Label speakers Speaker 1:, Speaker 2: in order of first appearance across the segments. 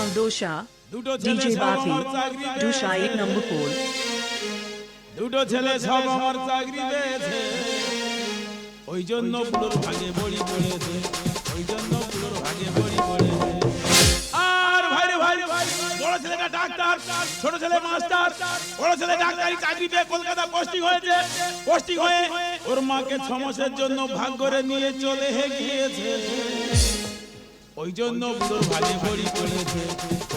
Speaker 1: Sound Dosha,
Speaker 2: দুটো ছেলে
Speaker 1: DJ
Speaker 2: সব
Speaker 1: Bafi,
Speaker 2: আমার চাকরি
Speaker 1: Dosha 8
Speaker 2: পেয়েছে।
Speaker 1: number 4.
Speaker 2: দুটো ছেলে সব আমার চাকরি পেয়েছে। ওই জন্য পুরোর ভাগে বড়ি পড়েছে। ওই জন্য পুরোর ভাগে বড়ি পড়েছে। আর ভাই রে ভাই ভাই বড় ছেলেটা ডাক্তার ছোট ছেলে মাস্টার বড় ছেলে ডাক্তারি চাকরি পেয়ে কলকাতা পোস্টিং হয়েছে। পোস্টিং হয়ে ওর মাকে ছ মাসের জন্য ভাগ করে নিয়ে চলে গিয়েছে। ওই জন্য বুড়োর ভাগে বড়ি পড়েছে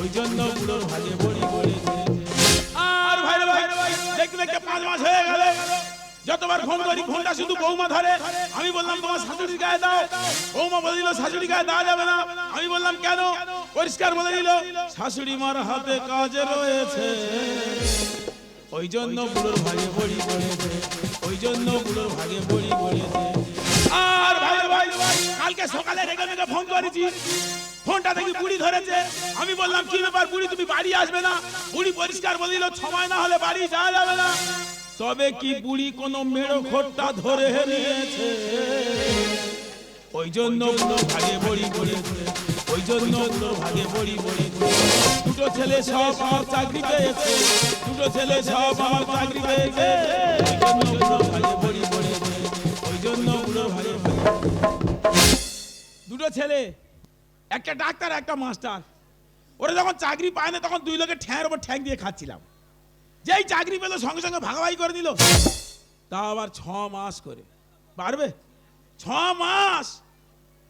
Speaker 2: ওই জন্য বুড়োর ভাগে বড়ি পড়েছে আর ভাই ভাই দেখতে দেখতে পাঁচ মাস হয়ে গেল? যতবার ফোন করি, ফোনটা শুধু বৌমা ধরে। আমি বললাম, তোমার শাশুড়ির গায়ে দাও। বৌমা বলে দিল শাশুড়ি গায়ে দেওয়া যাবে না। আমি বললাম, কেন? পরিষ্কার বলে দিল, শাশুড়ি মার হাতে কাজে রয়েছে। ওই জন্য বুড়োর ভাগে বড়ি পড়েছে ওই জন্য বুড়োর ভাগে বড়ি পড়েছে সকালে রেগে মেগে ফোন করেছি। ফোনটা দেখি বুড়ি ধরেছে। আমি বললাম, কি ব্যাপার বুড়ি, তুমি বাড়ি আসবে না? বুড়ি পরিষ্কার বলে দিল, সময় না হলে বাড়ি যাওয়া যাবে না। তবে কি বুড়ি কোনো মেড়ো খোট্টা ধরে নিয়েছে ওই জন্য ভাগে বড়ি পড়েছে ওই জন্য ভাগে বড়ি পড়েছে দুটো ছেলে সব আমার চাকরি পেয়েছে দুটো ছেলে সব আমার চাকরি পেয়েছে ওই জন্য ভাগে বড়ি দুটো ছেলে, একটা ডাক্তার, একটা মাস্টার। ওরা যখন চাকরি পায় না, তখন দুই লোকের ঠ্যাঁর ওপর ঠ্যাং দিয়ে খাচ্ছিলাম। যেই চাকরি পেল, সঙ্গে সঙ্গে ভাগাভাগি করে দিল। তা আবার ছ মাস করে। পারবে? ছ মাস!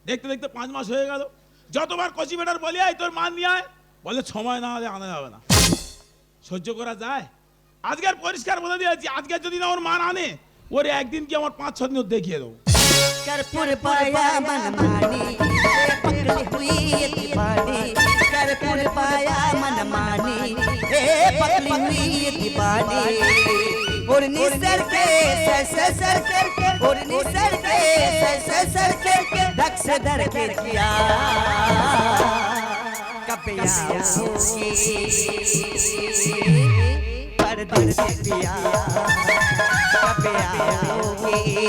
Speaker 2: দেখতে দেখতে পাঁচ মাস হয়ে গেল। যতবার কচি বেটার বলি আয় তোর মান নিয়ে আয়। বলে সময় না হলে আনা যাবে না। সহ্য করা যায়? আজকের পরিষ্কার বলে দিয়েছি, আজকে যদি না ওর মান আনে, ওর একদিন কি আমার পাঁচ ছ দিন দেখিয়ে দেবো।
Speaker 3: कर्पूर पाया मन मानी पकड़ी हुई दीवानी कर्पूर पाया मन मानी हे पकड़ी हुई दीवानी और निसर के सर सर सर सर के और निसर के सर सर के धक से धर के दिया कब आओगी परदेसी पिया कब आओगी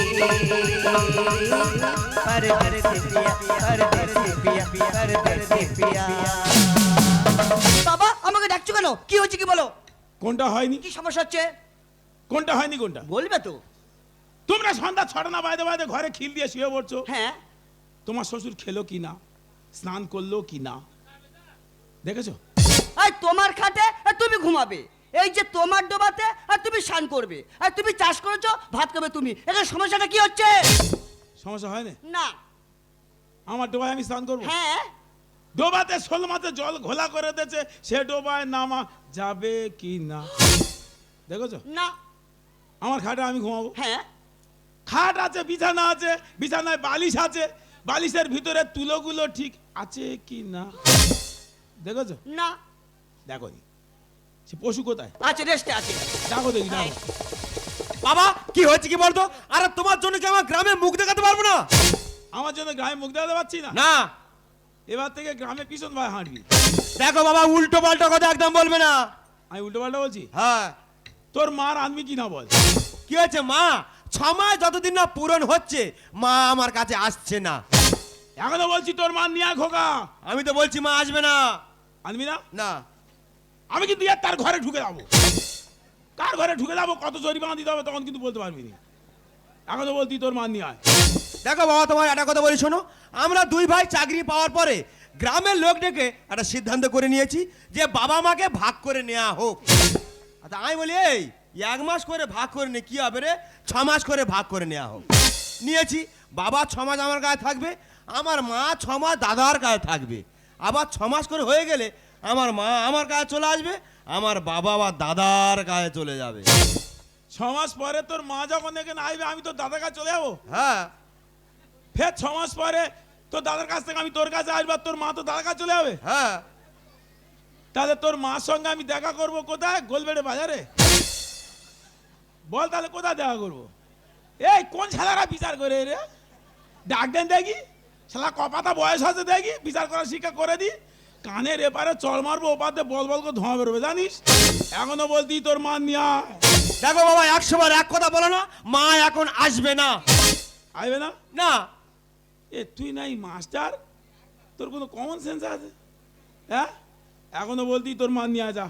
Speaker 3: परदेसी पिया परदेसी पिया परदेसी पिया বাবা আমাকে ডাকছো কেন কি হচ্ছে কি বলো
Speaker 2: কোনটা হয়নি
Speaker 3: কি সমস্যা হচ্ছে
Speaker 2: কোনটা হয়নি কোনটা
Speaker 3: বলবে তো
Speaker 2: তোমরা সন্ধ্যা ছটা না বাইদে বাইদে ঘরে খিল দিয়ে শুয়ে পড়ছো
Speaker 3: হ্যাঁ
Speaker 2: তোমার শ্বশুর খেলো কি না স্নান করলো কি না দেখেছো
Speaker 3: আর তোমার খাটে আর তুমি ঘুমাবে এই যে তোমার ডোবাতে আর তুমি স্নান করবে আর তুমি চাষ করেছ ভাত খাবে তুমি। এখানে সমস্যাটা কি হচ্ছে?
Speaker 2: সমস্যা হয় না।
Speaker 3: না
Speaker 2: আমার ডোবায় আমি স্নান করব?
Speaker 3: হ্যাঁ।
Speaker 2: ডোবাতে শোল জল ঘোলা করে দিয়েছে সে ডোবায় নামা যাবে কি না? দেখেছ?
Speaker 3: না।
Speaker 2: আমার খাটে আমি ঘুমাবো?
Speaker 3: হ্যাঁ।
Speaker 2: খাট আছে বিছানা আছে বিছানায় বালিশ আছে। বালিশের ভিতরে তুলোগুলো ঠিক আছে কি না? দেখেছ?
Speaker 3: না।
Speaker 2: দেখো পশু কোথায়?
Speaker 3: আছে রেস্টে আছে।
Speaker 2: দেখো দেখি দেখো
Speaker 4: বাবা কি হয়েছে কি বলতো? আরে তোমার জন্য কি আমার গ্রামে মুখ দেখাতে পারব না?
Speaker 2: আমার জন্য গ্রামে মুখ দেখাতে পারছি না?
Speaker 4: না।
Speaker 2: এবার থেকে গ্রামে পিছন ভাই হাঁটবি।
Speaker 4: দেখো বাবা উল্টো পাল্টা কথা একদম বলবে না।
Speaker 2: আমি উল্টো পাল্টা বলছি?
Speaker 4: হ্যাঁ।
Speaker 2: তোর মার আনবি কি না বল?
Speaker 4: কি হয়েছে মা? ছ মাস যতদিন না পূরণ হচ্ছে মা আমার কাছে আসছে না।
Speaker 2: এখনও বলছি তোর মা নিয়ে খোকা।
Speaker 4: আমি তো বলছি মা আসবে না।
Speaker 2: আনবি না?
Speaker 4: না।
Speaker 2: আমি কিন্তু ইয়ার তার ঘরে ঢুকে যাব। কার ঘরে ঢুকে যাব, কত জরিমানা দিতে হবে, তখন কিন্তু বলতে পারবি না। এখনও বলতি, তোর মান নিয়ে আয়।
Speaker 4: দেখো বাবা তোমার একটা কথা বলি, শোনো। আমরা দুই ভাই চাকরি পাওয়ার পরে গ্রামের লোক ডেকে একটা সিদ্ধান্ত করে নিয়েছি যে বাবা মাকে ভাগ করে নেওয়া হোক। আচ্ছা আমি বলি, এই, এক মাস করে ভাগ করে নে, কি হবে রে? ছ মাস করে ভাগ করে নেওয়া হোক। নিয়েছি। বাবা ছ মাস আমার গায়ে থাকবে, আমার মা ছ মাস দাদার গায়ে থাকবে। আবার ছ মাস করে হয়ে গেলে আমার মা আমার গায়ে চলে আসবে আমার বাবা বা দাদার গায়ে চলে যাবে।
Speaker 2: ছ মাস পরে তোর মা যখন এখানে আসবে আমি তোর দাদার কাছে চলে যাব?
Speaker 4: হ্যাঁ।
Speaker 2: ফের ছ মাস পরে তোর দাদার কাছ থেকে আমি তোর কাছে আসব আর তোর মা তো দাদার কাছে চলে যাবে?
Speaker 4: হ্যাঁ।
Speaker 2: তাহলে তোর মার সঙ্গে আমি দেখা করব কোথায়? গোলবেড়ে বাজারে। বল তাহলে কোথায় দেখা করব? এই কোন ছেলেরা বিচার করে রে? ডাক দেন দেখি। শালা কপাতা বয়স আছে দেখি বিচার করার শিক্ষা করে দি। কানের এপারে চল মারবো ওপাতে বল বল করে ধোঁয়া বেরোবে জানিস? এখনও বলতি তোর মান নিয়ে।
Speaker 4: দেখো বাবা একশো বার এক কথা বলো না মা এখন আসবে না।
Speaker 2: আসবে না?
Speaker 4: না।
Speaker 2: এ তুই নাই মাস্টার? তোর কোনো কমন সেন্স আছে? হ্যাঁ? এখনও বলতি তোর মা নিয়ে যা।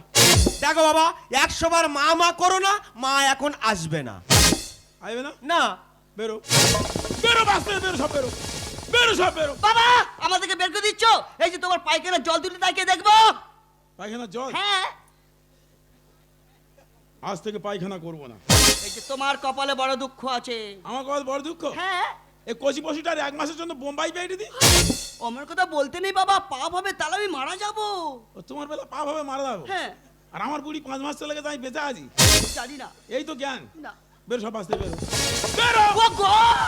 Speaker 4: দেখো বাবা একশো বার মা মা করো না মা এখন আসবে না।
Speaker 2: আসবে না?
Speaker 4: না।
Speaker 2: বেরো। বেরো বাঁচতে বেরো সব বেরো। বেরো সব বেরো।
Speaker 3: বাবা আমাদেরকে বের করে দিচ্ছ? এই যে তোমার পায়খানা জল তুলে তাকে দেখব।
Speaker 2: পায়খানা জল?
Speaker 3: হ্যাঁ।
Speaker 2: আজ থেকে পায়খানা করব না।
Speaker 3: এই যে তোমার কপালে বড় দুঃখ আছে।
Speaker 2: আমার কত বড় দুঃখ?
Speaker 3: হ্যাঁ।
Speaker 2: এই কচি পশুটার এক মাসের জন্য বোম্বাই পেয়ে দি
Speaker 3: আমার কথা বলতে নেই বাবা পাপ হবে তাহলে আমি মারা যাব।
Speaker 2: তোমার বেলা পা ভাবে মারা যাব।
Speaker 3: হ্যাঁ।
Speaker 2: আর আমার বুড়ি পাঁচ মাস চলে গেছে আমি বেঁচে আছি।
Speaker 3: জানি না।
Speaker 2: এই তো জ্ঞান।
Speaker 3: না।
Speaker 2: বেরো সব বাঁচতে বেরো। বেরো!
Speaker 3: Oh God!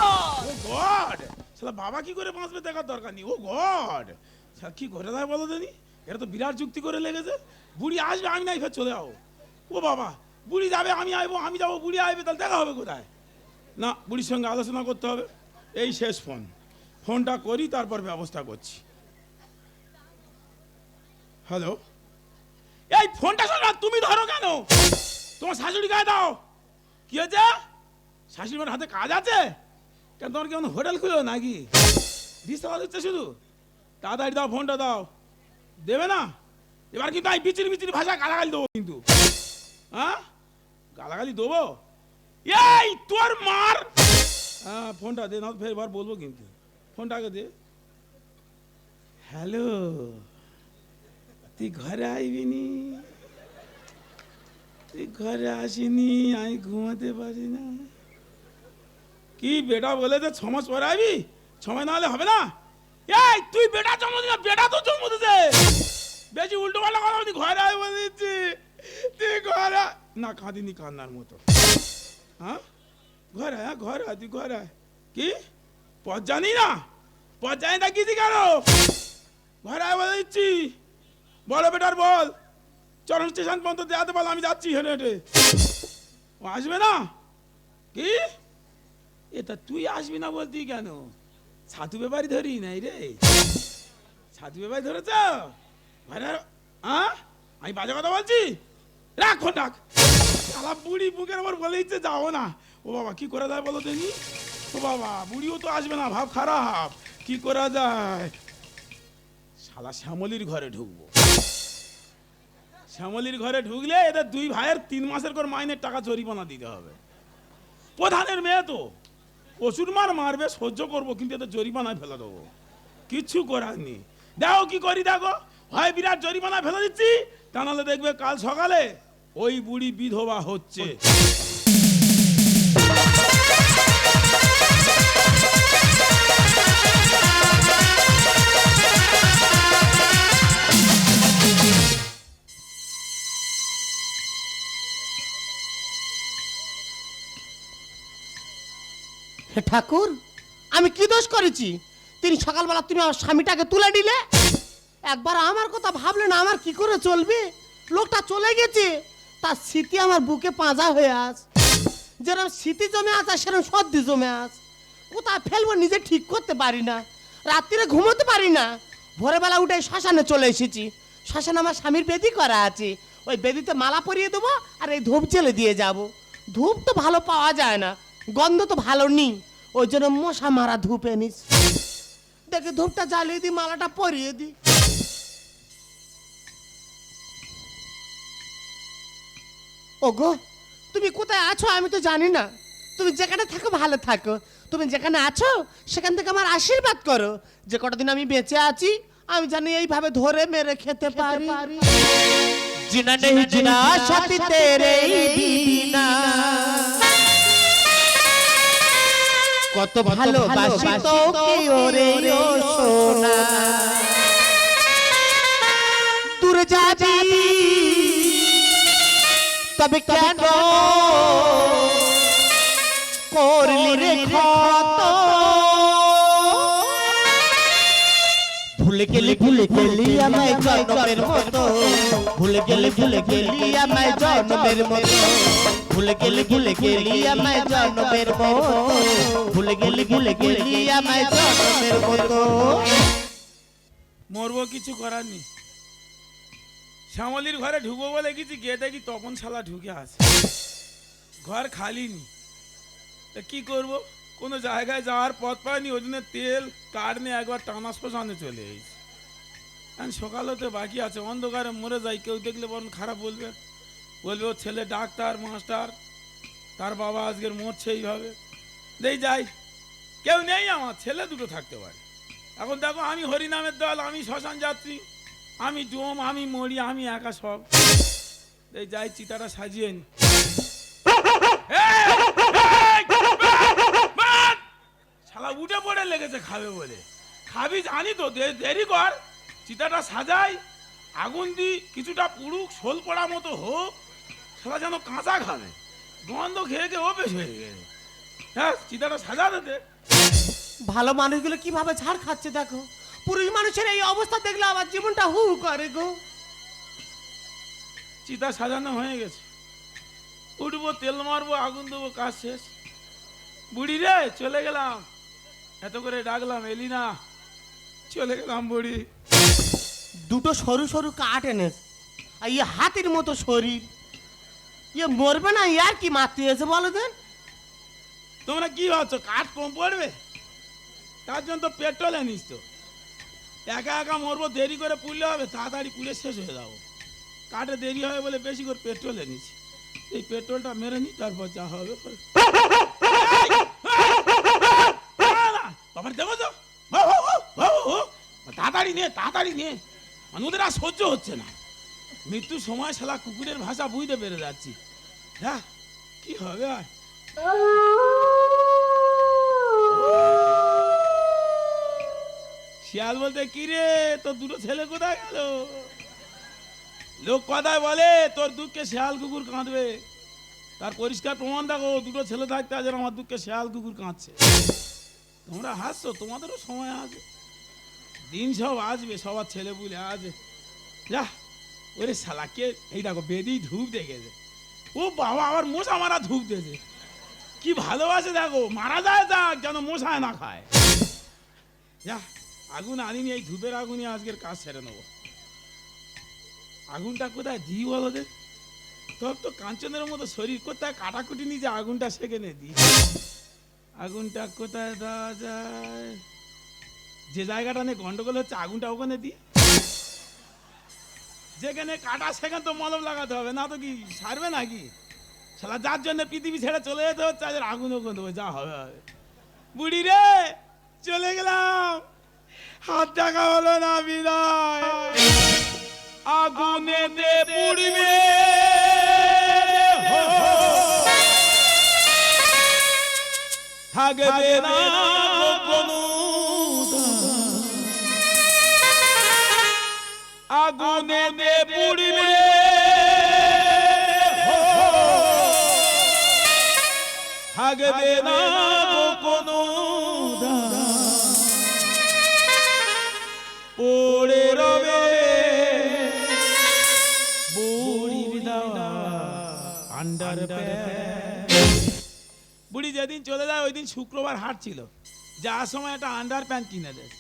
Speaker 2: Oh God! শালা বাবা কি করে বাঁচবে দেখার দরকার নেই? Oh God! কি করে দেয় বলো দেনি এটা তো বিরাট যুক্তি করে লেগেছে। বুড়ি আসবে, আমি নাই, ফের চলে যাব ও বাবা, বুড়ি যাবে, আমি আসব আমি যাব, বুড়ি আসবে তাহলে দেখা হবে কোথায়? না, বুড়ির সঙ্গে আলোচনা করতে হবে। এই শেষ ফোন। ফোনটা করি, তারপর ব্যবস্থা করছি। হ্যালো? এই ফোনটা শোনো তুমি ধরো কেন? তোমার শাশুড়ি গায়ে দাও। কি হয়েছে? শাশুড়ি মার হাতে কাজ আছে? কেন তোমার কেমন হোটেল খুলো নাকি? চালা দিচ্ছে শুধু? তাড়াতাড়ি দাও ফোনটা দাও। দেবে না? এবার কিন্তু আমি বিচিরি বিচিরি ভাষা গালাগালি দেবো কিন্তু। হ্যাঁ? গালাগালি দেবো? এই, তোর মার! হ্যাঁ ফোনটা দে না ফের এবার বলব কিন্তু। ফোনটাকে দে। হ্যালো, তুই ঘরে আইবি নি? তুই ঘরে আসিনি, আমি ঘুমাতে পারি না। কি বেটা বলে যে ছমাস পরে আইবি? ছমাস না হলে হবে না। এই তুই বেটা জন্ম দিস বেটা তো জন্ম দিছে। বেশি উল্টো পাল্টা কথা বলছি ঘরে আয় বলে দিচ্ছি। তুই ঘরে। না কাঁদিনি কান্নার মতো। হ্যাঁ? ঘরে আয়, ঘরে আয়, তুই ঘরে আয়। কি? পথ জানি না। পথ জানি না কিছু কেন ঘরে আয় বলে দিচ্ছি। বলো বেটার বল। চরণ স্টেশন পর্যন্ত দেখাতে বল আমি যাচ্ছি হেঁটে হেঁটে। ও আসবে না? কি? এটা তুই আসবি না বলতি কেন? ছাতু ব্যাপারই ধরি নাই রে। ছাতু ব্যাপারই ধরেছ? হ্যাঁ আমি বাজে কথা বলছি? রাখ রাখ। শালা বুড়ি বুকের আমার বলে দিচ্ছে, যাও না। ও বাবা, কি করা যায় বলো দেখি? ও বাবা, বুড়িও তো আসবে না, ভাব খারাপ। কি করা যায়? শালা শ্যামলির ঘরে ঢুকবো। শ্যামলির ঘরে ঢুকলে এদের দুই ভাইয়ের তিন মাসের করে মাইনের টাকা জরিমানা দিতে হবে। প্রধানের মেয়ে তো। পশুর মার মারবে, সহ্য করব, কিন্তু এদের জরিমানায় ফেলে দেবো। কিচ্ছু করার নেই। দেখো কি করি, দেখো। হয় বিরাট জরিমানা ফেলে দিচ্ছি, তা নাহলে দেখবে কাল সকালে ওই বুড়ি বিধবা হচ্ছে।
Speaker 1: ঠাকুর, আমি কি দোষ করেছি? তিনি সকালবেলা তুমি আমার স্বামীটাকে তুলে দিলে? একবার আমার কথা ভাবলে না, আমার কি করে চলবে? লোকটা চলে গেছে, তার স্মৃতি আমার বুকে পাঁজা হয়ে আস যেরকম স্মৃতি জমে আছে সেরকম সর্দি জমে আস কোথায় ফেলব নিজে ঠিক করতে পারি না, রাত্রিরে ঘুমোতে পারি না। ভোরবেলা উঠে শ্মশানে চলে এসেছি। শ্মশানে আমার স্বামীর বেদি করা আছে। ওই বেদিতে মালা পরিয়ে দেবো আর এই ধূপ জেলে দিয়ে যাব। ধূপ তো ভালো পাওয়া যায় না, গন্ধ তো ভালো নেই। ওই জন্য মশা মারা ধূপ এনেছি দেখে ধূপটা জ্বালিয়ে দিই মালাটা পরিয়ে দিই ওগো তুমি কোথায় আছো আমি তো জানি না। তুমি যেখানে থাকো ভালো থাকো। তুমি যেখানে আছো সেখান থেকে আমার আশীর্বাদ করো। যে কটা দিন আমি বেঁচে আছি আমি জানি এইভাবে ধরে মেরে খেতে পারি। জিনা নেই জিনা সাথী তেরে বিনা। কত ভালোবাসি তোকে ওরে ও সোনা। দূরে যাবি তবে কেন করলি রে ক্ষত? ভুলে গেলি ভুলে গেলি আমায় জন্মের মতো। ভুলে গেলি ভুলে গেলি আমায় জন্মের মতো। ভুলে গেলি ভুলে গেলি আমায় জন্মের মতো। ভুলে গেলি ভুলে গেলি আমায় জন্মের মতো।
Speaker 2: মরবো কিছু করার নেই। শ্যামলির ঘরে ঢুকবো বলে কিছু গিয়ে দেখি তখন শালা ঢুকে আসে ঘর খালি নি তা কি করব? কোনো জায়গায় যাওয়ার পথ পাইনি ওই জন্য তেল কাঠ নিয়ে একবার টানা শ্মশানে চলে এসেছি। এখন সকালে তো বাকি আছে অন্ধকারে মরে যায় কেউ দেখলে বরং খারাপ বলবে। বলবে, ও ছেলে ডাক্তার, মাস্টার, তার বাবা আজকের মরছে এইভাবে। দেই যাই। কেউ নেই আমার, ছেলে দুটো থাকতে পারে। এখন দেখো, আমি হরিনামের দল, আমি শ্মশান যাত্রী, আমি ডোম, আমি মরি, আমি একা সব। এই যাই, চিতাটা সাজিয়ে নি। শালা উঠে পড়ে লেগেছে, খাবে বলে। খাবি, জানি তো দেরি কর। চিতাটা সাজাই, আগুন দি, কিছুটা পুড়ুক শোল পড়া মতো হোক শালা যেন কাঁচা খাবে গন্ধ খেয়ে খেয়ে অভ্যেস হয়ে গেছে হ্যাঁ চিতাটা সাজা দে
Speaker 1: ভালো মানুষগুলো কীভাবে ঝাড় খাচ্ছে দেখো পুরুষ মানুষের এই অবস্থা দেখলে আমার জীবনটা হু হু করে গো
Speaker 2: চিতা সাজানো হয়ে গেছে উঠবো তেল মারবো আগুন দেবো কাজ শেষ বুড়ি রে চলে গেলাম এত করে ডাকলাম এলি না চলে গেলাম বুড়ি
Speaker 1: দুটো সরু সরু কাঠ এনে আর ইয়ে হাতির মতো শরীর ইয়ে মরবে না, ইয়ার কি মারতে এসে বলো দেন
Speaker 2: তোমরা কি ভাবছ, কাঠ কম পড়বে? তার জন্য তো পেট্রোল আনিস তো। একা একা মরবো, দেরি করে পুড়লে হবে, তাড়াতাড়ি পুড়ে শেষ হয়ে যাব। কাঠে দেরি হবে বলে বেশি করে পেট্রোল এনেছি। এই পেট্রোলটা মেরে নি, তারপর যা হবে বাবার দেবো তো। তাড়াতাড়ি নে তাড়াতাড়ি নে। মানে ওদের আর সহ্য হচ্ছে না। মৃত্যুর সময় শালা কুকুরের ভাষা বুঝতে পেরে যাচ্ছি। কি হবে শিয়াল বলতে, কি রে, তোর দুটো ছেলে কোথায় গেল? লোক কথায় বলে, তোর দুঃখে শিয়াল কুকুর কাঁদবে। তার পরিষ্কার প্রমাণ দেখো, দুটো ছেলে থাকতে আজ আমার দুঃখে শিয়াল কুকুর কাঁদছে। তোমরা হাসছো, তোমাদেরও সময় আছে। দিন সব আসবে, সবার ছেলে বুলে আছে যা, ওরে শালাকে, এই দেখো, বেদি ধূপ দেখেছে। ও বাবা, আবার মশা মারা দিয়েছে কি ভালোবাসে দেখো, মারা যায় যাক, যেন মশায় না খায়। যা, আগুন আনিনি, এই ধূপের আগুনই আজকের কাজ সেরে নেব। আগুনটা কোথায় দিই বলো দে তোর তো কাঞ্চনের মতো শরীর, কোথায় কাটাকুটি নিয়ে যে আগুনটা সেখানে দিই। আগুনটা কোথায় দেওয়া যায়? যে জায়গাটা নিয়ে গন্ডগোল হচ্ছে, আগুনটা ওখানে দিই। যেখানে কাটা সেখানে তো মলম লাগাতে হবে না তো কি সারবে নাকি? শালা যার জন্য পৃথিবী ছেড়ে চলে যেতে হচ্ছে আজ আগুন ওখানে দেবো যা হবে হবে। বুড়ি রে চলে গেলাম। হাত দেখা হলো না বিদায়। আগুনে দে পুড়বে থাকবে না। আগুনে দে পুড়বে। থাকবে না কোনো পড়ে রবে আন্ডার বুড়ি যেদিন চলে যায় ওই দিন শুক্রবার হাট ছিল। যাওয়ার সময় একটা আন্ডার প্যান্ট কিনে দেয়।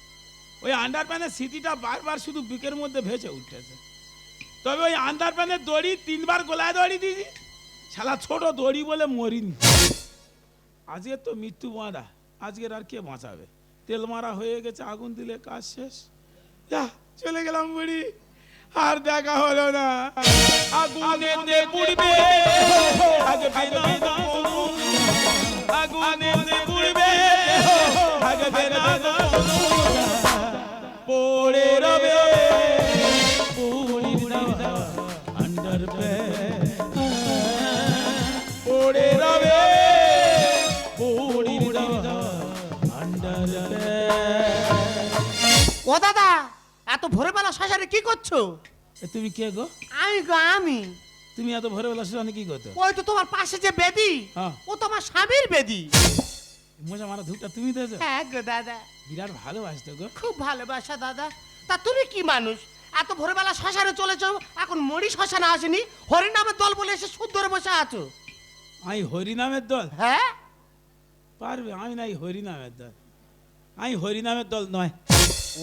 Speaker 2: ওই আন্ডার প্যান্টের স্মৃতিটা বারবার শুধু বুকের মধ্যে ভেসে উঠতেছে তবে ওই আন্ডার প্যান্টের দড়ি তিনবার গোলায় দড়ি দিয়েছি। শালা ছোট দড়ি বলে মরিনি। আজকের তো মৃত্যু বাঁধা। আজকের আর কে বাঁচাবে? তেল মারা হয়ে গেছে আগুন দিলে কাজ শেষ। যা চলে গেলাম বুড়ি। আর দেখা হলো না। আগুনে পুড়বে। আগুনে পুড়বে। পড়ে রবে। দেওয়া আন্ডার পড়ে রবে। দেওয়া আন্ডার
Speaker 1: ও দাদা এত ভোরবেলা শ্মশানে কি করছ?
Speaker 2: তুমি কে গো?
Speaker 1: আমি গো আমি।
Speaker 2: তুমি এত ভোরবেলা শুনে কি করতো?
Speaker 1: ওই তো তোমার পাশে যে বেদি
Speaker 2: হ্যাঁ।
Speaker 1: ও তোমার স্বামীর বেদি।
Speaker 2: মজা মারা ধূপটা তুমি দিয়েছ?
Speaker 1: হ্যাঁ গো দাদা।
Speaker 2: বিরাট ভালোবাসতো গো।
Speaker 1: খুব ভালোবাসা দাদা। তা তুমি কি মানুষ? এত ভোরবেলা শ্মশানে চলেছো এখন মরি শ্মশানে আসেনি হরিনামের দল বলে এসে সুদ ধরে বসে আছো।
Speaker 2: আমি হরিনামের দল?
Speaker 1: হ্যাঁ?
Speaker 2: পারবে আমি নাই হরিনামের দল। আমি হরিনামের দল নয়।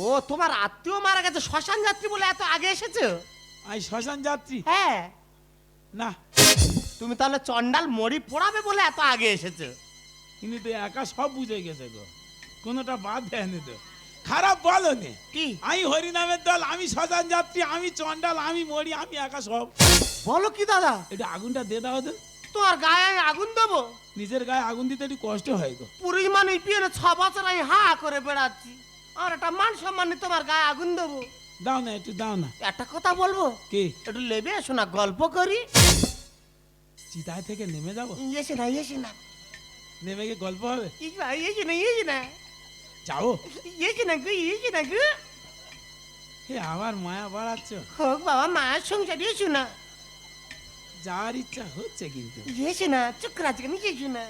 Speaker 1: ও তোমার আত্মীয় মারা গেছে শ্মশান যাত্রী বলে এত আগে এসেছ?
Speaker 2: আমি শ্মশান যাত্রী।
Speaker 1: হ্যাঁ।
Speaker 2: না।
Speaker 1: তুমি তাহলে চন্ডাল মরি পোড়াবে বলে এত আগে এসেছ?
Speaker 2: কিন্তু তো একা সব বুঝে গেছে গো। কোনোটা বাদ দেয়নি তো। খারাপ বলো নে।
Speaker 1: কি?
Speaker 2: আমি হরিনামের দল আমি শ্মশান যাত্রী আমি চন্ডাল আমি মরি আমি একা সব।
Speaker 1: বলো কি দাদা?
Speaker 2: একটু আগুনটা দে দাও তো।
Speaker 1: তোমার গায়ে আমি আগুন দেবো?
Speaker 2: নিজের গায়ে আগুন দিতে একটু কষ্ট হয় গো।
Speaker 1: পুরী মানে পিয়ে ছ বছর আমি হা করে বেড়াচ্ছি। আর একটা মান সম্মান তোমার গায়ে আগুন দেবো।
Speaker 2: দাও না একটু দাও না।
Speaker 1: একটা কথা বলব?
Speaker 2: কি?
Speaker 1: একটু লেবে এসো না গল্প করি।
Speaker 2: চিতায় থেকে নেমে যাব?
Speaker 1: এসে না এসে না।
Speaker 2: নেমে গিয়ে গল্প হবে।
Speaker 1: এসে না এসে না?
Speaker 2: যাও।
Speaker 1: এসে না গো এসে না গো?
Speaker 2: হে আমার মায়া বাড়াচ্ছ।
Speaker 1: হোক বাবা মায়ের সংসার এসো না।
Speaker 2: যাওয়ার ইচ্ছা হচ্ছে কিন্তু।
Speaker 1: এসে না চক্র আছে কেন এসো না।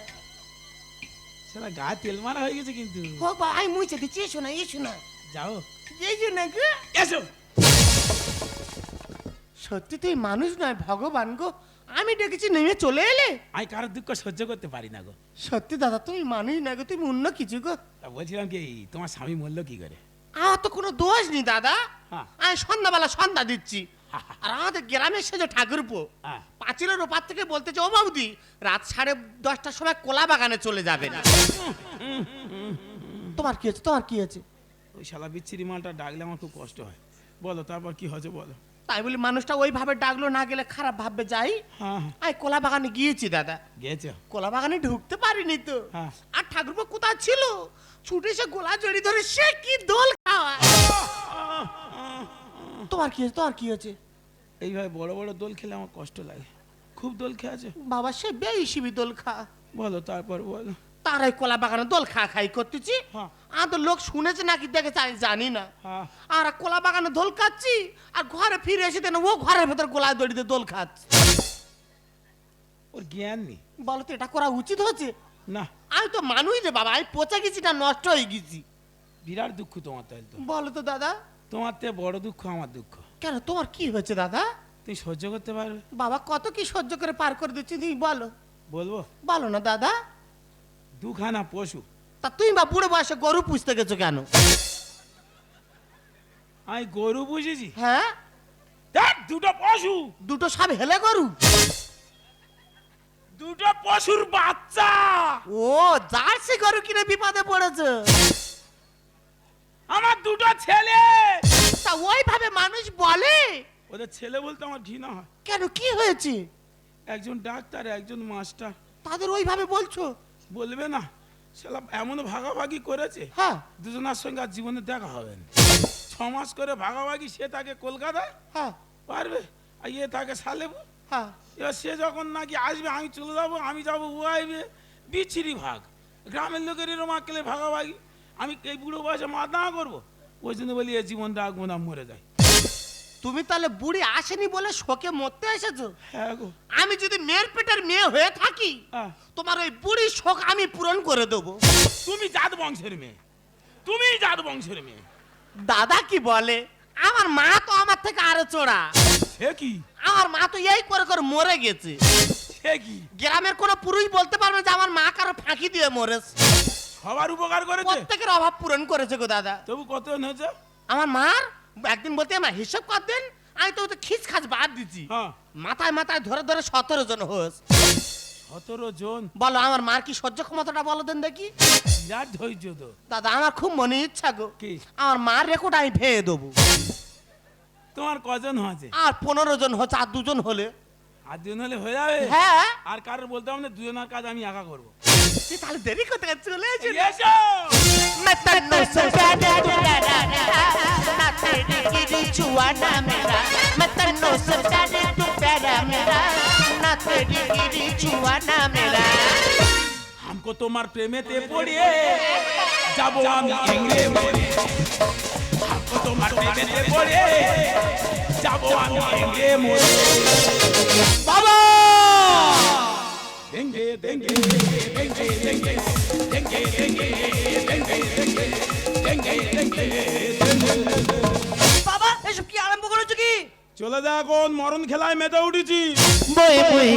Speaker 2: সেটা গা তেল মারা হয়ে গেছে কিন্তু।
Speaker 1: হোক বাবা আমি মুছে দিচ্ছি এসো না এসো না।
Speaker 2: যাও।
Speaker 1: এসো না গো।
Speaker 2: এসো।
Speaker 1: সত্যি তুই মানুষ নয় ভগবান গো। আমি ডেকেছি নেমে চলে এলে।
Speaker 2: আমি কারোর দুঃখ সহ্য করতে পারি না গো।
Speaker 1: সত্যি দাদা তুমি মানুষ না গো তুমি অন্য কিছু গো।
Speaker 2: তা বলছিলাম কি তোমার স্বামী মরলো কি করে?
Speaker 1: আমার তো কোনো দোষ নেই দাদা।
Speaker 2: হ্যাঁ।
Speaker 1: আমি সন্ধ্যাবেলা সন্ধ্যা দিচ্ছি। আর আমাদের গ্রামের সেজো ঠাকুরপো
Speaker 2: হ্যাঁ।
Speaker 1: পাঁচিলের ওপার থেকে বলতেছে ও বাবুদি রাত সাড়ে দশটার সময় কোলা বাগানে চলে যাবে না। তোমার কি হয়েছে? তোমার কি হয়েছে?
Speaker 2: ওই শালা বিচ্ছিরি মালটা ডাকলে আমার খুব কষ্ট হয়। বলো তারপর কি হয়েছে বলো।
Speaker 1: তাই বলি মানুষটা ওইভাবে ডাকলো না গেলে খারাপ ভাববে যাই।
Speaker 2: হ্যাঁ হ্যাঁ।
Speaker 1: আমি কোলা বাগানে গিয়েছি দাদা।
Speaker 2: গেছো
Speaker 1: কোলা বাগানে ঢুকতে পারিনি তো।
Speaker 2: হ্যাঁ।
Speaker 1: আর ঠাকুরপো কোথায় ছিল? ছুটে সে গোলা জড়ি ধরে সে কি দোল খাওয়া তোমার কি হয়েছে? তোমার কি হয়েছে?
Speaker 2: এইভাবে বড় বড় দোল খেলে আমার কষ্ট লাগে। খুব দোল খেয়েছে?
Speaker 1: বাবা সে বেশিবি দোল খা।
Speaker 2: বলো তারপর বলো।
Speaker 1: তারাই কলা বাগানে দোল খা খাই করতেছি।
Speaker 2: হ্যাঁ।
Speaker 1: আর তো লোক শুনেছে নাকি দেখেছে আমি জানি না।
Speaker 2: হ্যাঁ।
Speaker 1: আর কলা বাগানে দোল খাচ্ছি আর ঘরে ফিরে এসে দেন ও ঘরের ভেতর গোলায় দড়িতে দোল খাচ্ছে।
Speaker 2: ওর জ্ঞান নেই।
Speaker 1: বলো তো এটা করা উচিত হচ্ছে
Speaker 2: না।
Speaker 1: আমি তো মানুষ রে বাবা আমি পচে গেছি না নষ্ট হয়ে গেছি।
Speaker 2: বিরাট দুঃখ তোমার তাহলে তো।
Speaker 1: বলো তো দাদা।
Speaker 2: তোমার থেকে বড় দুঃখ আমার দুঃখ।
Speaker 1: কেন তোমার কি হয়েছে দাদা?
Speaker 2: তুমি সহ্য করতে পারবে?
Speaker 1: বাবা কত কি সহ্য করে পার করে দিচ্ছি তুমি বলো।
Speaker 2: বলব?
Speaker 1: বলো না দাদা।
Speaker 2: দুখানা পশু।
Speaker 1: তা তুই বা বুড়ো বয়সে গরু পুষতে গেছো কেন?
Speaker 2: আমি গরু বুঝেছি
Speaker 1: হ্যাঁ?
Speaker 2: দেখ দুটো পশু।
Speaker 1: দুটো সব হেলে গরু?
Speaker 2: দুটো পশুর বাচ্চা।
Speaker 1: ও জার্সি গরু কিনে বিপদে পড়েছে।
Speaker 2: আমার দুটো ছেলে।
Speaker 1: তা ওইভাবে মানুষ বলে?
Speaker 2: ওদের ছেলে বলতে আমার ঘৃণা হয়।
Speaker 1: কেন কি হয়েছে?
Speaker 2: একজন ডাক্তার একজন মাস্টার।
Speaker 1: তাদের ওইভাবে বলছো?
Speaker 2: বলবে না। সেটা এমন ভাগাভাগি করেছে
Speaker 1: হ্যাঁ।
Speaker 2: দুজনের সঙ্গে আর জীবনে দেখা হবে না। ছ মাস করে ভাগাভাগি সে তাকে কলকাতায়
Speaker 1: হ্যাঁ।
Speaker 2: পারবে? আর ইয়ে তাকে সালেবো
Speaker 1: হ্যাঁ।
Speaker 2: এবার সে যখন নাকি আসবে আমি চলে যাব আমি যাব ও আসবে বিচ্ছিরি ভাগ। গ্রামের লোকের এরম আঁকলে ভাগাভাগি। আমি এই বুড়ো বয়সে মাথা করব? ওই জন্য বলি এ জীবন রাখব না মরে যায়
Speaker 1: তুমি তাহলে বুড়ি আসেনি বলে শোকে মরতে এসেছ?
Speaker 2: হ্যাঁ গো।
Speaker 1: আমি যদি মেয়ের পেটের মেয়ে হয়ে থাকি
Speaker 2: হ্যাঁ।
Speaker 1: তোমার ওই বুড়ির শোক আমি পূরণ করে দেবো।
Speaker 2: তুমি জাত বংশের মেয়ে। তুমি জাত বংশের মেয়ে।
Speaker 1: দাদা কি বলে? আমার মা তো আমার থেকে আরও চোরা।
Speaker 2: সে কি?
Speaker 1: আমার মা তো এই করে করে মরে গেছে।
Speaker 2: সে কি?
Speaker 1: গ্রামের কোনো পুরুষ বলতে পারবে যে আমার মা কারও ফাঁকি দিয়ে মরেছে?
Speaker 2: সবার উপকার করেছে?
Speaker 1: প্রত্যেকের অভাব পূরণ করেছে গো দাদা।
Speaker 2: তবু কত হয়েছে?
Speaker 1: আমার মার একদিন বলতে আমার হিসাব কর দেন আমি তো তো খিস খাচ বাদ দিচ্ছি
Speaker 2: হ্যাঁ।
Speaker 1: মাথায় মাথায় ধরে ধরে সতেরো জন হোস।
Speaker 2: সতেরো জন?
Speaker 1: বলো আমার মার কি সহ্য ক্ষমতাটা বলো দেন দেখি।
Speaker 2: বিরাট ধৈর্য তো।
Speaker 1: দাদা আমার খুব মনে ইচ্ছা গো।
Speaker 2: কি?
Speaker 1: আমার মার রেকর্ড আমি ভেয়ে দেবো।
Speaker 2: তোমার কজন হয়েছে?
Speaker 1: আর পনেরো জন হচ্ছে আর দুজন হলে।
Speaker 2: আর দুজন হলে হয়ে যাবে
Speaker 1: হ্যাঁ
Speaker 2: আর কারোর বলতে হবে না দুজনের কাজ আমি একা করবো
Speaker 1: তুই তাহলে দেরি করতে গেছে, চলে এসে
Speaker 2: এসো
Speaker 1: मैं तन्नो से प्यारा प्यारा मेरा ना तेरी गिरी जुआना मेरा मैं तन्नो से प्यारा तू प्यारा मेरा ना तेरी गिरी जुआना मेरा
Speaker 2: हमको তোমার প্রেমেতে পড়িয়ে যাবো আমি এংরে মরে हमको তোমার প্রেমেতে পড়িয়ে যাবো আমি এংরে মরে
Speaker 1: বাবা
Speaker 3: এসব কি আরম্ভ করেছ কি?
Speaker 2: চলে যা এখন মরণ খেলায় মেতে উঠেছি।
Speaker 1: মই মই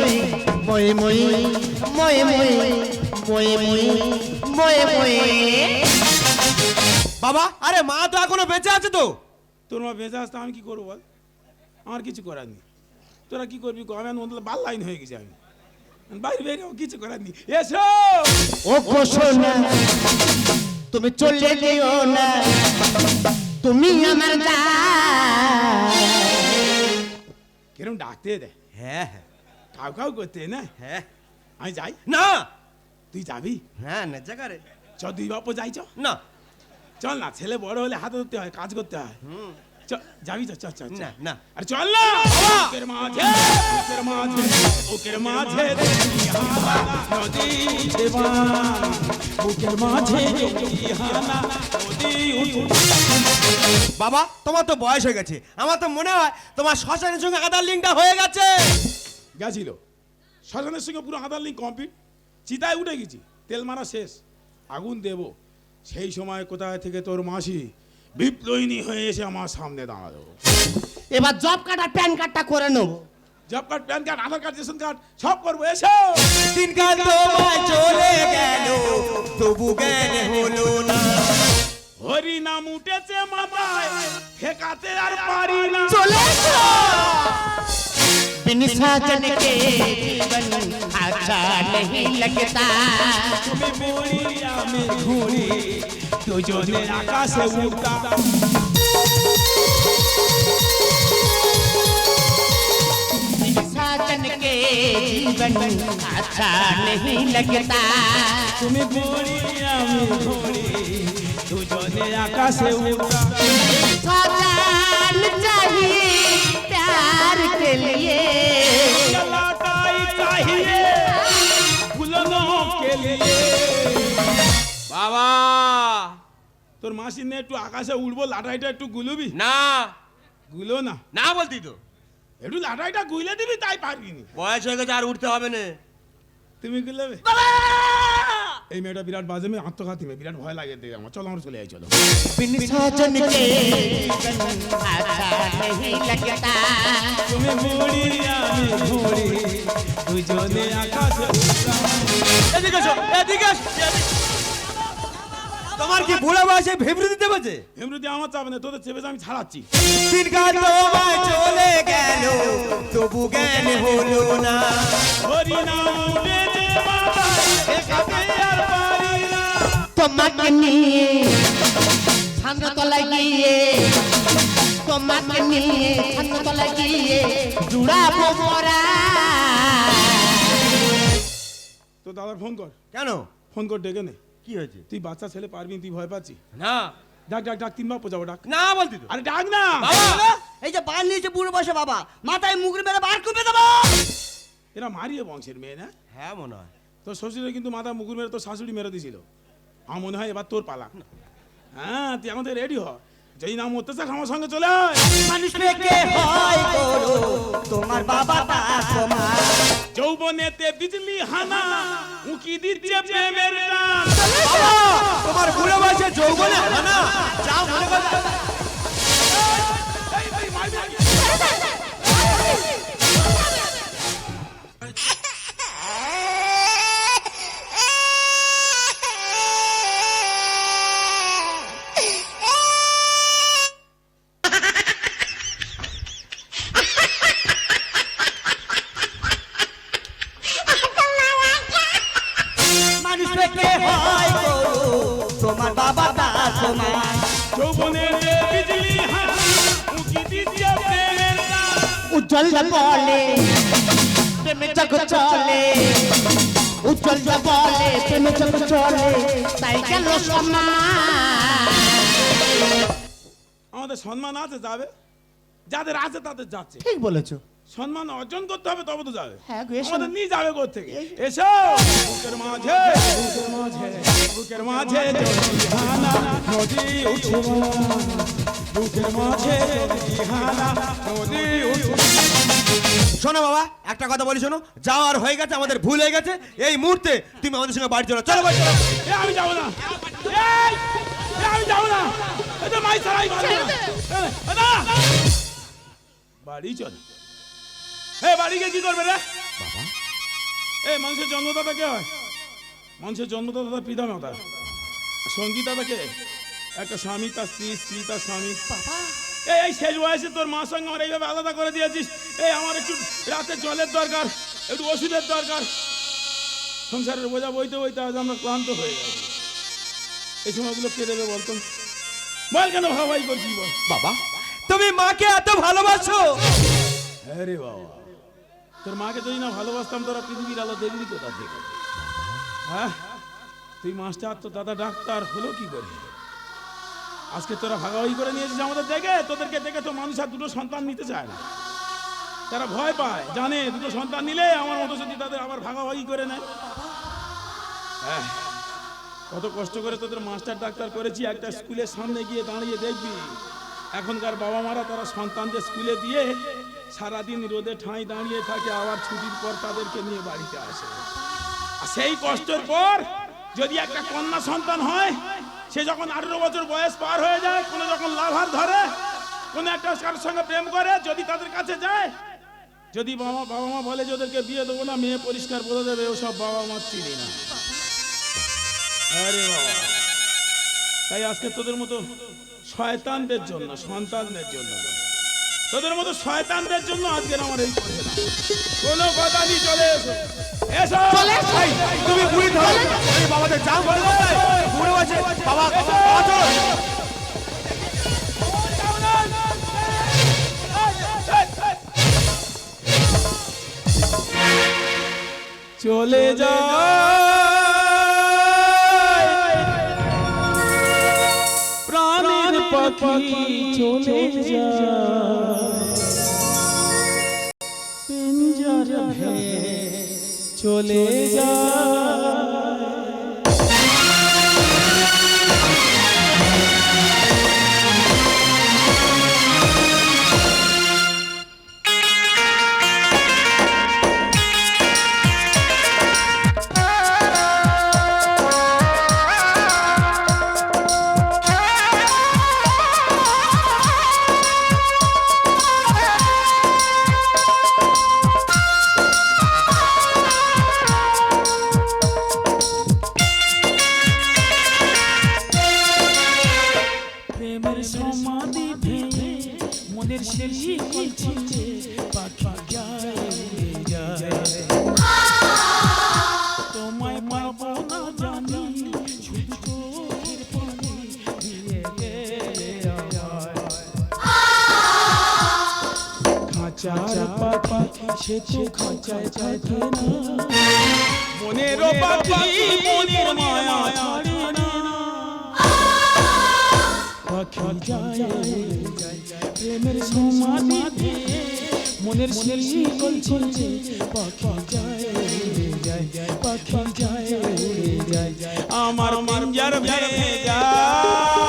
Speaker 1: মই মই মই মই মই মই মই
Speaker 4: বাবা আরে মা তো এখনও বেঁচে আছে তো।
Speaker 2: তোর মা বেঁচে আসতে আমি কি করব বল? আমার কিছু করার নেই। তোরা কি করবি কো? আমি বাল লাইন হয়ে গেছি আমি। বাইরে আমার কিছু করার নেই। এসো!
Speaker 1: ও কোশোনা তুমি চলে যেও না তুমি আমার
Speaker 2: কিরম ডাকতে দে।
Speaker 4: হ্যাঁ হ্যাঁ।
Speaker 2: কাউ কাউ করতে না?
Speaker 4: হ্যাঁ।
Speaker 2: আমি যাই।
Speaker 4: না!
Speaker 2: তুই যাবি?
Speaker 4: হ্যাঁ না জায়গারে
Speaker 2: চ দুই বাপু যাই চ
Speaker 4: না।
Speaker 2: চল না ছেলে বড় হলে হাতে ধরতে হয় কাজ করতে হয়।
Speaker 4: হুম।
Speaker 2: যাবি তো? চল চল।
Speaker 4: না না।
Speaker 2: আরে চল না! বুকের মাঝে বুকের মাঝে বুকের মাঝে নদী বানা। মাঝে
Speaker 4: বাবা তোমার তো বয়স হয়ে গেছে। আমার তো মনে হয় তোমার শ্মশানের সঙ্গে আধার লিঙ্কটা হয়ে গেছে।
Speaker 2: গেছিল। শ্মশানের সঙ্গে পুরো আধার লিঙ্ক কমপ্লিট। চিতায় উঠে গেছি। তেল মারা শেষ। আগুন দেব। সেই সময় কোথায় থেকে তোর মাসি বিপ্লয়িনী হয়ে এসে আমার সামনে দাঁড়াল।
Speaker 1: এবার জব কার্ড আর প্যান কার্ডটা করে নেব।
Speaker 2: Job card PAN card Aadhaar card ration card সব করব এসো!
Speaker 4: তিন দিনকাল তোমায় চলে গেল তবু জ্ঞান হলো না।
Speaker 2: হরি নাম উঠেছে মাথায় ফেকাতে আর পারি না।
Speaker 1: চলে বিন সাজন কে জীবন अच्छा नहीं लगता।
Speaker 2: तो जो से
Speaker 1: उड़ता साधन के जीवन अच्छा नहीं लगता।
Speaker 2: तुम्हें बोरिया तो जो से
Speaker 1: उड़ता चाहिए प्यार के लिए।
Speaker 2: चाहिए फूलों के लिए
Speaker 4: বাবা
Speaker 2: তোর মাসি নে একটু আকাশে উড়বো লাটাইটা একটু গুলবি
Speaker 4: না
Speaker 2: গুলো না
Speaker 4: না বলতি তো
Speaker 2: একটু লাটাইটা গুলে দিবি তাই পারবি নি
Speaker 4: বয়স হয়ে গেছে আর উঠতে হবে না
Speaker 2: তুমি গুলবে এই মেয়েটা বিরাট বাজে মেয়ে আত্মঘাতী মেয়ে বিরাট ভয় লাগে দেখে আমার। চলো আমরা চলে যাই চলো।
Speaker 4: তোমার কি বুড়া বয়সে ভেবরি দিতে পারছে?
Speaker 2: ভেবরি দিয়ে আমার চাপ নেই তোদের চেপে আমি ছাড়াচ্ছি।
Speaker 4: তোমায় চলে গেল তবু জ্ঞান হলো না।
Speaker 2: হরি নাম মাতা
Speaker 1: তোমাকে নিয়ে ছান্দতলায় গিয়ে তোমাকে নিয়ে ছান্দতলায় গিয়ে জুড়াবো পরা
Speaker 2: তো দাদার ফোন কর।
Speaker 4: কেন?
Speaker 2: ফোন কর ডেকে নে।
Speaker 4: কি হয়েছে?
Speaker 2: তুই বাচ্চা ছেলে পারবি তুই ভয় পাচ্ছি
Speaker 4: না।
Speaker 2: ডাক ডাক ডাক তিন বাপ যাব ডাক।
Speaker 4: না বলতি তো।
Speaker 2: আরে ডাক না।
Speaker 3: বাবা। এই যে নিয়েছে বুড়ো বসে বাবা মাথায় মুগুর মেরে বার করে দেবো।
Speaker 2: এরা মারিয়ে বংশের মেয়ে না?
Speaker 4: হ্যাঁ মনে হয়।
Speaker 2: তোর শ্বশুরে কিন্তু মাথা মুগুর মেরে তোর শাশুড়ি মেরে দিছিল আমার মনে হয় এবার তোর পালা। হ্যাঁ তুই আমাদের রেডি হ। যেই নাম হতে চাস আমার সঙ্গে চলে আয়।
Speaker 3: মানুষ কে হয় করো? তোমার বাবা তা তোমার।
Speaker 2: যৌবনেতে বিজলি হানা উকি দিচ্ছে প্রেমের
Speaker 4: তোমার বুড়ো বয়সে যৌবনে হানা। যা মনে
Speaker 3: তোমার
Speaker 2: যৌবনেতে বিজলি উকি প্রেমের
Speaker 1: উজ্জ্বল বলে প্রেমে জগ চলে। উজ্জ্বল বলে প্রেমে জগ চলে। তাই গেল
Speaker 2: আমাদের সম্মান আছে যাবে? যাদের আছে তাদের যাচ্ছে।
Speaker 1: ঠিক বলেছ।
Speaker 2: সম্মান অর্জন করতে হবে তবে তো যাবে
Speaker 1: হ্যাঁ
Speaker 2: আমাদের নিয়ে যাবে কোথা থেকে এসো বুকের মাঝে বুকের মাঝে নদী উঠে বুকের মাঝে নদী উঠে
Speaker 4: শোনো বাবা একটা কথা বলি শোনো যাওয়ার হয়ে গেছে আমাদের ভুল হয়ে গেছে এই মুহূর্তে তুমি আমাদের সঙ্গে বাড়ি চলো চলো বাড়ি চলো
Speaker 2: আমি যাব না আমি যাব না মাই বাড়ি না। এ, বাড়ি গিয়ে কি করবে রে?
Speaker 4: বাবা?
Speaker 2: এ মানুষের জন্মদাতা কে হয়? মানুষের জন্মদাতা তার পিতা মাতা। সঙ্গীতাতা কে? একটা স্বামী তার স্ত্রী স্ত্রী তার স্বামী। এই এই শেষ বয়সে তোর মার সঙ্গে আমার এইভাবে আলাদা করে দিয়েছিস? এই আমার একটু রাতে জলের দরকার একটু ওষুধের দরকার। সংসারের বোঝা বইতে বইতে আজ আমরা ক্লান্ত হয়ে গেছি। এই সময়গুলো কে দেবে বলতো? বল কেন ভাবাই করছি বল?
Speaker 4: বাবা তুমি মাকে এত ভালোবাসো?
Speaker 2: হ্যাঁ রে বাবা। তোর মাকে যদি না ভালোবাসতাম, তোরা পৃথিবীর আলো দেখবি কোথা থেকে? হ্যাঁ? তুই মাস্টার তো দাদা ডাক্তার হলো কি করে? আজকে তোরা ভাগাভাগি করে নিয়েছিস আমাদের দেখে? তোদেরকে দেখে তো মানুষ আর দুটো সন্তান নিতে চায় না। তারা ভয় পায়, জানে দুটো সন্তান নিলে আমার মতো যদি তাদের আবার ভাগাভাগি করে নেয়। হ্যাঁ কত কষ্ট করে তোদের মাস্টার, ডাক্তার করেছি, একটা স্কুলের সামনে গিয়ে দাঁড়িয়ে দেখবি। এখনকার বাবা মারা তারা সন্তানদের স্কুলে দিয়ে সারাদিন রোদে ঠাঁই দাঁড়িয়ে থাকে, আবার ছুটির পর তাদেরকে নিয়ে বাড়িতে আসে। সেই কষ্টের পর যদি একটা কন্যা সন্তান হয়, সে যখন আঠেরো বছর বয়স পার হয়ে যায়, কোনো যখন লাভার ধরে, কোনো একটা কারোর সঙ্গে প্রেম করে, যদি তাদের কাছে যায়, যদি বাবা বাবা মা বলে যে ওদেরকে বিয়ে দেবো না, মেয়ে পরিষ্কার বলে দেবে ওসব বাবা মা চিনি না। আরে বাবা। তাই আজকে তোদের মতো শয়তানদের জন্য, সন্তানদের জন্য। তোদের মতো শয়তানদের জন্য আজকের আমার এই কোনো কথা নেই চলে এসো। এসো!
Speaker 4: এই, তুমি বুড়ি ধরো। এই বাবাদের যা বলে দেবে বুড়ো আছে। বাবা চলো।
Speaker 2: চলে পাখি। চলে যা প্রেমের সমাধি ভেঙে মনের শেষি কলছিতে পাখি যায় উড়ে যায় তোমায় পাবো না জানি শুধু চোখের পানি দিয়ে গেলে আমায় খাঁচার পাখি সে তো খাঁচায় থাকে না মনের পাখি মনের মায়া ছাড়ে না সমাধি মনের শিকল পাখি যায়। যায়। আমার ভেঙে যায়